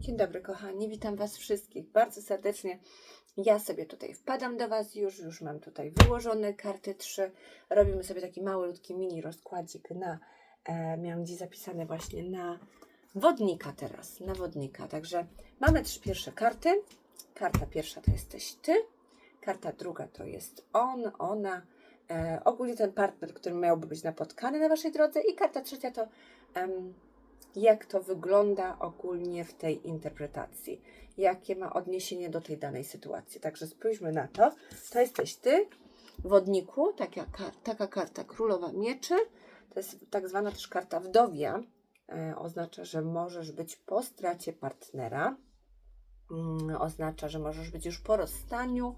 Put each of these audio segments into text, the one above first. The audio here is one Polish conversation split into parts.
Dzień dobry, kochani. Witam Was wszystkich bardzo serdecznie. Ja sobie tutaj wpadam do Was już, już mam tutaj wyłożone karty trzy. Robimy sobie taki malutki mini rozkładzik na, e, miałam dziś zapisane właśnie na wodnika teraz, na wodnika. Także mamy trzy pierwsze karty. Karta pierwsza to jesteś Ty, karta druga to jest on, ona, e, ogólnie ten partner, który miałby być napotkany na Waszej drodze i karta trzecia to jak to wygląda ogólnie w tej interpretacji, jakie ma odniesienie do tej danej sytuacji. Także spójrzmy na to. To jesteś ty, wodniku, taka, taka karta królowa mieczy. To jest tak zwana też karta wdowia. E, oznacza, że możesz być po stracie partnera. Mm, oznacza, że możesz być już po rozstaniu,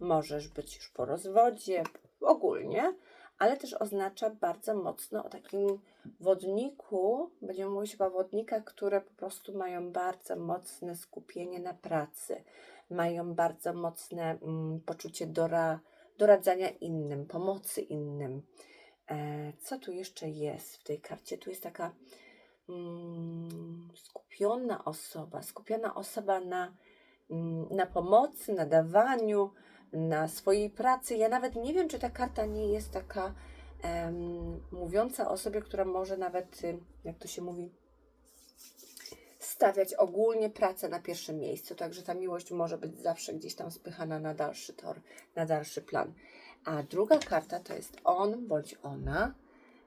możesz być już po rozwodzie, ogólnie, ale też oznacza bardzo mocno o takim wodniku, będziemy mówić o wodnikach, które po prostu mają bardzo mocne skupienie na pracy, mają bardzo mocne mm, poczucie dora, doradzania innym, pomocy innym. E, co tu jeszcze jest w tej karcie? Tu jest taka mm, skupiona osoba, skupiona osoba na, mm, na pomocy, na dawaniu, na swojej pracy. Ja nawet nie wiem, czy ta karta nie jest taka em, mówiąca o osobie, która może nawet, y, jak to się mówi, stawiać ogólnie pracę na pierwszym miejscu. Także ta miłość może być zawsze gdzieś tam spychana na dalszy tor, na dalszy plan. A druga karta to jest on bądź ona.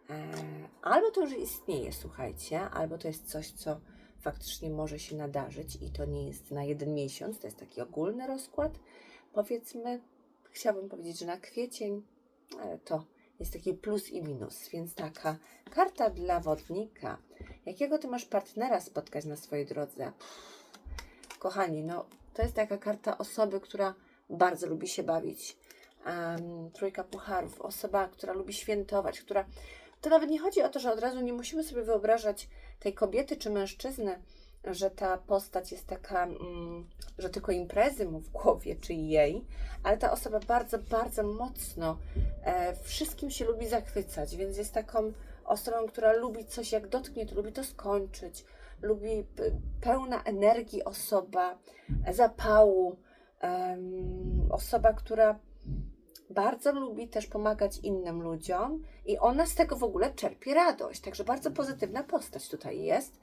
E, albo to już istnieje, słuchajcie, albo to jest coś, co faktycznie może się nadarzyć i to nie jest na jeden miesiąc, to jest taki ogólny rozkład. Powiedzmy, chciałabym powiedzieć, że na kwiecień ale to jest taki plus i minus, więc taka karta dla wodnika. Jakiego ty masz partnera spotkać na swojej drodze? Pff, kochani, no to jest taka karta osoby, która bardzo lubi się bawić. Em, trójka pucharów, osoba, która lubi świętować, która. To nawet nie chodzi o to, że od razu nie musimy sobie wyobrażać tej kobiety czy mężczyzny, że ta postać jest taka, mm, że tylko imprezy mu w głowie, czy jej, ale ta osoba bardzo, bardzo mocno e, wszystkim się lubi zachwycać, więc jest taką osobą, która lubi coś, jak dotknie, to lubi to skończyć, lubi pełna energii osoba, zapału, osoba, która bardzo lubi też pomagać innym ludziom i ona z tego w ogóle czerpie radość. Także bardzo pozytywna postać tutaj jest.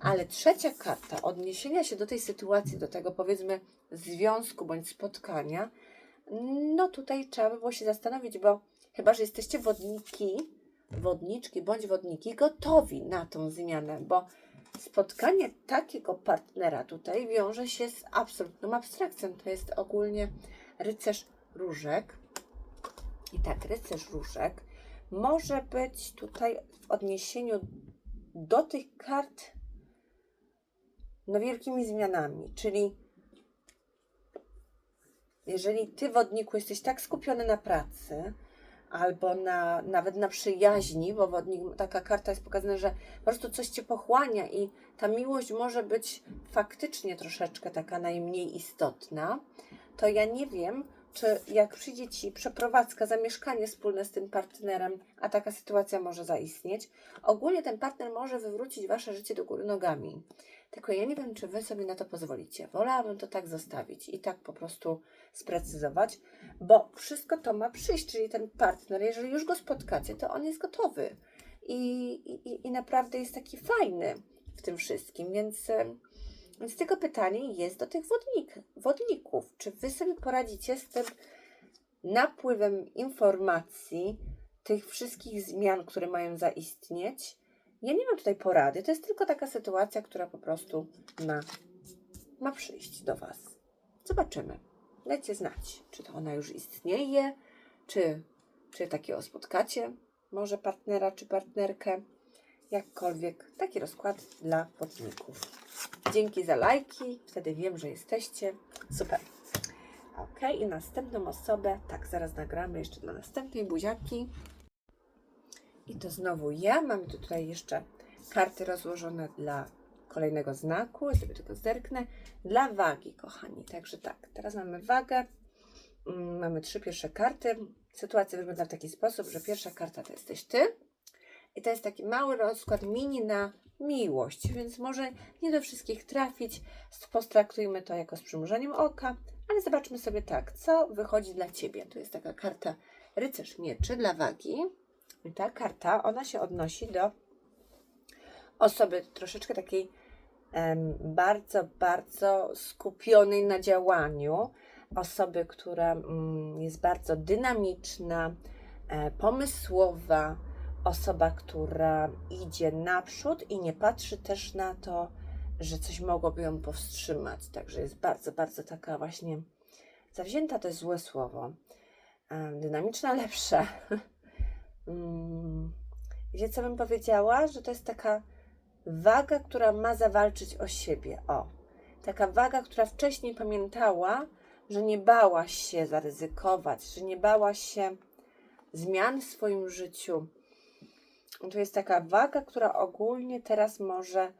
Ale trzecia karta odniesienia się do tej sytuacji, do tego powiedzmy związku bądź spotkania, no tutaj trzeba by było się zastanowić, bo chyba, że jesteście wodniki, wodniczki bądź wodniki gotowi na tą zmianę, bo spotkanie takiego partnera tutaj wiąże się z absolutną abstrakcją. To jest ogólnie rycerz różek. I tak, rycerz różek może być tutaj w odniesieniu do tych kart no wielkimi zmianami, czyli jeżeli ty wodniku jesteś tak skupiony na pracy, albo na, nawet na przyjaźni, bo wodnik, taka karta jest pokazana, że po prostu coś cię pochłania i ta miłość może być faktycznie troszeczkę taka najmniej istotna, to ja nie wiem, czy jak przyjdzie ci przeprowadzka, zamieszkanie wspólne z tym partnerem, a taka sytuacja może zaistnieć, ogólnie ten partner może wywrócić wasze życie do góry nogami. Tylko ja nie wiem, czy wy sobie na to pozwolicie. Wolałabym to tak zostawić i tak po prostu sprecyzować, bo wszystko to ma przyjść, czyli ten partner, jeżeli już go spotkacie, to on jest gotowy i, i, i naprawdę jest taki fajny w tym wszystkim, więc, więc tylko pytanie jest do tych wodnik, wodników, czy wy sobie poradzicie z tym napływem informacji, tych wszystkich zmian, które mają zaistnieć, ja nie mam tutaj porady. To jest tylko taka sytuacja, która po prostu ma, ma przyjść do Was. Zobaczymy. Dajcie znać, czy to ona już istnieje, czy, czy takiego spotkacie, może partnera czy partnerkę. Jakkolwiek taki rozkład dla wodników. Dzięki za lajki, wtedy wiem, że jesteście. Super. Ok, i następną osobę, tak, zaraz nagramy jeszcze dla następnej buziaki. I to znowu ja. Mam tutaj jeszcze karty rozłożone dla kolejnego znaku. Ja sobie tylko zerknę. Dla wagi, kochani. Także tak, teraz mamy wagę. Mm, Mamy trzy pierwsze karty. Sytuacja wygląda w taki sposób, że pierwsza karta to jesteś ty. I to jest taki mały rozkład mini na miłość, więc może nie do wszystkich trafić. Postraktujmy to jako z przymrużeniem oka, ale zobaczmy sobie tak, co wychodzi dla Ciebie. Tu jest taka karta rycerz mieczy dla wagi. I ta karta, ona się odnosi do osoby troszeczkę takiej em, bardzo, bardzo skupionej na działaniu, osoby, która mm, jest bardzo dynamiczna, e, pomysłowa, osoba, która idzie naprzód i nie patrzy też na to, że coś mogłoby ją powstrzymać. Także jest bardzo, bardzo taka właśnie zawzięta, to jest złe słowo. Dynamiczna, lepsza. Mm, Wiecie, co bym powiedziała? Że to jest taka waga, która ma zawalczyć o siebie. O, taka waga, która wcześniej pamiętała, że nie bała się zaryzykować, że nie bała się zmian w swoim życiu. To jest taka waga, która ogólnie teraz może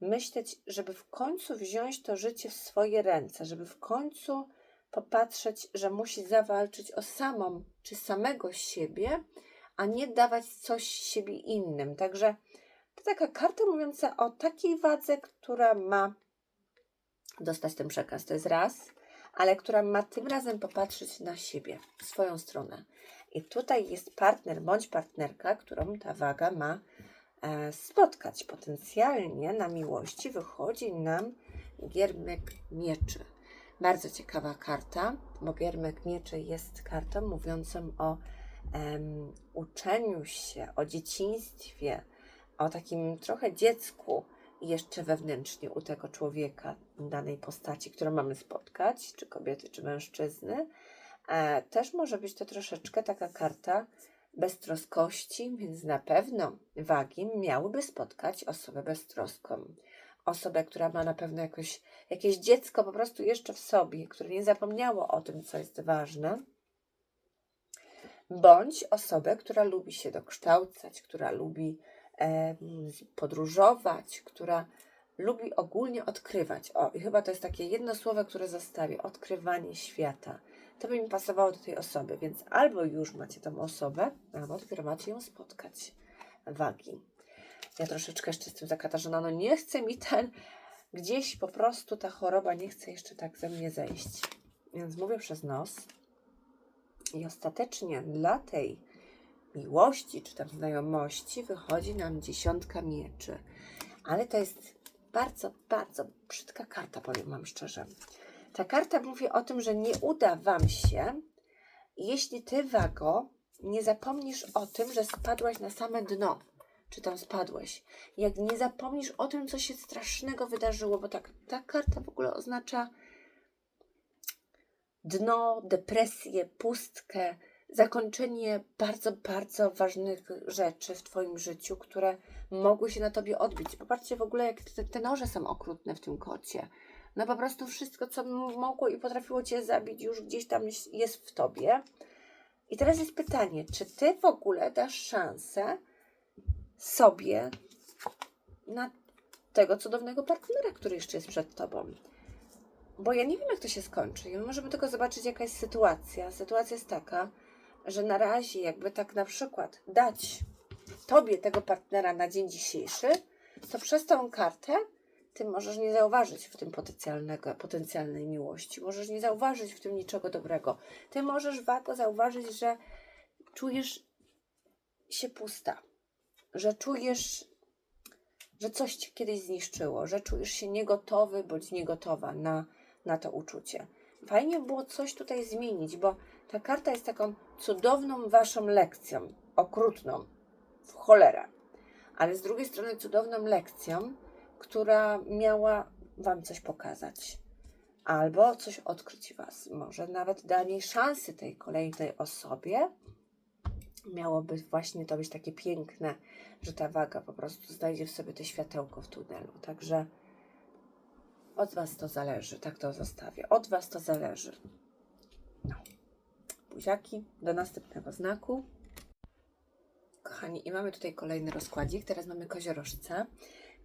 myśleć, żeby w końcu wziąć to życie w swoje ręce, żeby w końcu popatrzeć, że musi zawalczyć o samą czy samego siebie, a nie dawać coś siebie innym. Także to taka karta mówiąca o takiej wadze, która ma dostać ten przekaz. To jest raz, ale która ma tym razem popatrzeć na siebie, swoją stronę. I tutaj jest partner bądź partnerka, którą ta waga ma e, spotkać. Potencjalnie na miłości wychodzi nam giermek mieczy. Bardzo ciekawa karta, bo giermek mieczy jest kartą mówiącą o em, uczeniu się, o dzieciństwie, o takim trochę dziecku jeszcze wewnętrznie u tego człowieka, danej postaci, którą mamy spotkać, czy kobiety, czy mężczyzny. E, też może być to troszeczkę taka karta beztroskości, więc na pewno wagi miałyby spotkać osobę beztroską. Osobę, która ma na pewno jakoś, jakieś dziecko po prostu jeszcze w sobie, które nie zapomniało o tym, co jest ważne bądź osobę, która lubi się dokształcać, która lubi e, podróżować, która lubi ogólnie odkrywać. O, i chyba to jest takie jedno słowo, które zostawię: odkrywanie świata. To by mi pasowało do tej osoby, więc albo już macie tą osobę, albo dopiero macie ją spotkać. Wagi. Ja troszeczkę jeszcze jestem zakatarzona, no nie chce mi ten, gdzieś po prostu ta choroba nie chce jeszcze tak ze mnie zejść. Więc mówię przez nos. I ostatecznie dla tej miłości czy tam znajomości wychodzi nam dziesiątka mieczy. Ale to jest bardzo, bardzo brzydka karta, powiem Wam szczerze. Ta karta mówi o tym, że nie uda Wam się, jeśli Ty, Wago, nie zapomnisz o tym, że spadłaś na same dno. Czy tam spadłeś. Jak nie zapomnisz o tym, co się strasznego wydarzyło, bo tak, ta karta w ogóle oznacza dno, depresję, pustkę, zakończenie bardzo, bardzo ważnych rzeczy w Twoim życiu, które mogły się na Tobie odbić. Popatrzcie w ogóle, jak te, te noże są okrutne w tym kocie. No po prostu wszystko, co mogło i potrafiło Cię zabić, już gdzieś tam jest w Tobie. I teraz jest pytanie, czy Ty w ogóle dasz szansę sobie na tego cudownego partnera, który jeszcze jest przed Tobą? Bo ja nie wiem, jak to się skończy. My możemy tylko zobaczyć, jaka jest sytuacja. Sytuacja jest taka, że na razie jakby tak na przykład dać Tobie tego partnera na dzień dzisiejszy, to przez tą kartę Ty możesz nie zauważyć w tym potencjalnego, potencjalnej miłości. Możesz nie zauważyć w tym niczego dobrego. Ty możesz, Wago, zauważyć, że czujesz się pusta. Że czujesz, że coś Cię kiedyś zniszczyło. Że czujesz się niegotowy bądź niegotowa na, na to uczucie. Fajnie było coś tutaj zmienić, bo ta karta jest taką cudowną waszą lekcją, okrutną, w cholerę, ale z drugiej strony cudowną lekcją, która miała wam coś pokazać. Albo coś odkryć was. Może nawet danie szansy tej kolejnej osobie miałoby właśnie to być takie piękne, że ta waga po prostu znajdzie w sobie to światełko w tunelu. Także od was to zależy, tak to zostawię. Od was to zależy. No. Buziaki, do następnego znaku. Kochani, i mamy tutaj kolejny rozkładzik. Teraz mamy koziorożce.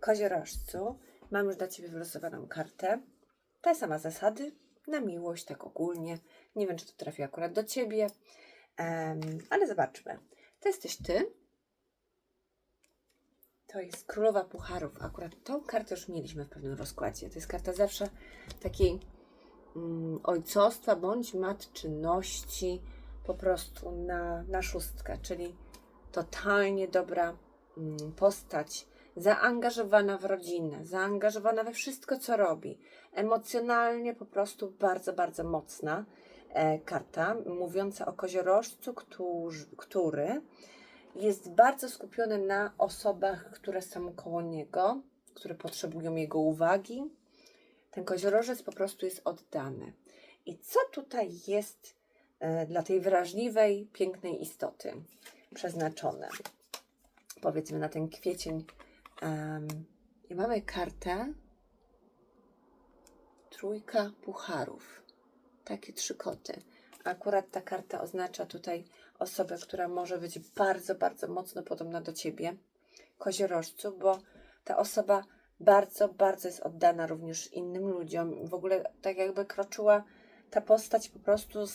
Koziorożcu, mam już dla Ciebie wylosowaną kartę. Te same zasady, na miłość, tak ogólnie. Nie wiem, czy to trafi akurat do Ciebie, em, ale zobaczmy. To jesteś Ty. to jest Królowa Pucharów. Akurat tą kartę już mieliśmy w pewnym rozkładzie. To jest karta zawsze takiej mm, ojcostwa bądź matczyności po prostu na, na szóstkę, czyli totalnie dobra mm, postać, zaangażowana w rodzinę, zaangażowana we wszystko, co robi. Emocjonalnie po prostu bardzo, bardzo mocna e, karta, mówiąca o koziorożcu, który jest bardzo skupiony na osobach, które są koło niego, które potrzebują jego uwagi. Ten koziorożec po prostu jest oddany. I co tutaj jest e, dla tej wrażliwej, pięknej istoty przeznaczone? Powiedzmy na ten kwiecień. Um, I mamy kartę trójka pucharów. Takie trzy koty. Akurat ta karta oznacza tutaj osobę, która może być bardzo, bardzo mocno podobna do ciebie, koziorożcu, bo ta osoba bardzo, bardzo jest oddana również innym ludziom. W ogóle tak jakby kroczyła ta postać po prostu z,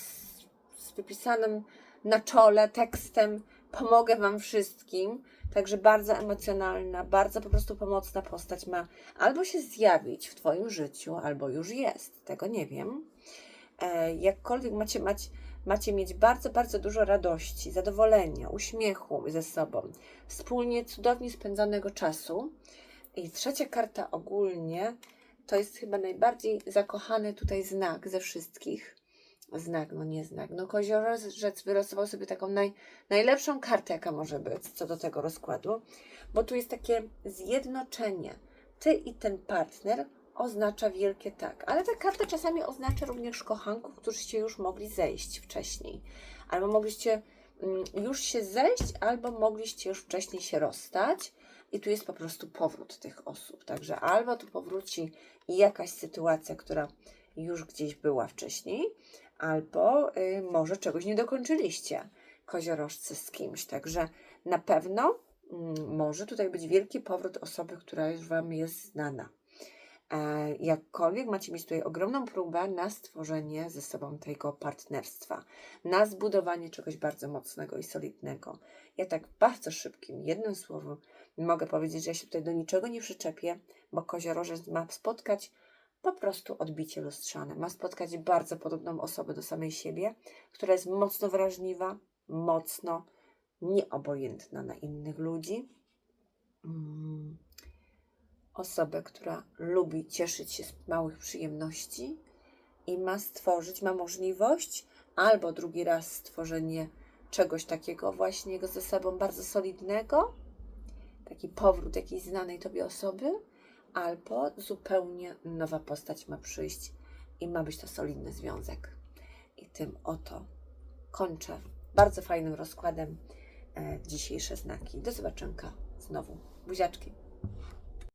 z wypisanym na czole tekstem pomogę Wam wszystkim. Także bardzo emocjonalna, bardzo po prostu pomocna postać ma albo się zjawić w Twoim życiu, albo już jest. Tego nie wiem. E, jakkolwiek macie, macie, macie mieć bardzo, bardzo dużo radości, zadowolenia, uśmiechu ze sobą, wspólnie cudownie spędzonego czasu. I trzecia karta ogólnie to jest chyba najbardziej zakochany tutaj znak ze wszystkich. Znak, no nie znak. No koziorzec wylosował sobie taką naj, najlepszą kartę, jaka może być co do tego rozkładu, bo tu jest takie zjednoczenie. Ty i ten partner oznacza wielkie tak, ale ta karta czasami oznacza również kochanków, którzyście już mogli zejść wcześniej, albo mogliście mm, już się zejść, albo mogliście już wcześniej się rozstać. I tu jest po prostu powrót tych osób. Także albo tu powróci jakaś sytuacja, która już gdzieś była wcześniej, albo y, może czegoś nie dokończyliście, koziorożcy z kimś. Także na pewno mm, może tutaj być wielki powrót osoby, która już Wam jest znana. E, jakkolwiek macie mieć tutaj ogromną próbę na stworzenie ze sobą tego partnerstwa, na zbudowanie czegoś bardzo mocnego i solidnego. Ja tak bardzo szybkim, jednym słowem mogę powiedzieć, że ja się tutaj do niczego nie przyczepię, bo koziorożec ma spotkać po prostu odbicie lustrzane. Ma spotkać bardzo podobną osobę do samej siebie, która jest mocno wrażliwa, mocno nieobojętna na innych ludzi. Mm. Osobę, która lubi cieszyć się z małych przyjemności i ma stworzyć, ma możliwość albo drugi raz stworzenie czegoś takiego właśnie ze sobą bardzo solidnego, taki powrót jakiejś znanej tobie osoby, albo zupełnie nowa postać ma przyjść i ma być to solidny związek. I tym oto kończę bardzo fajnym rozkładem e, dzisiejsze znaki. Do zobaczenia znowu. Buziaczki.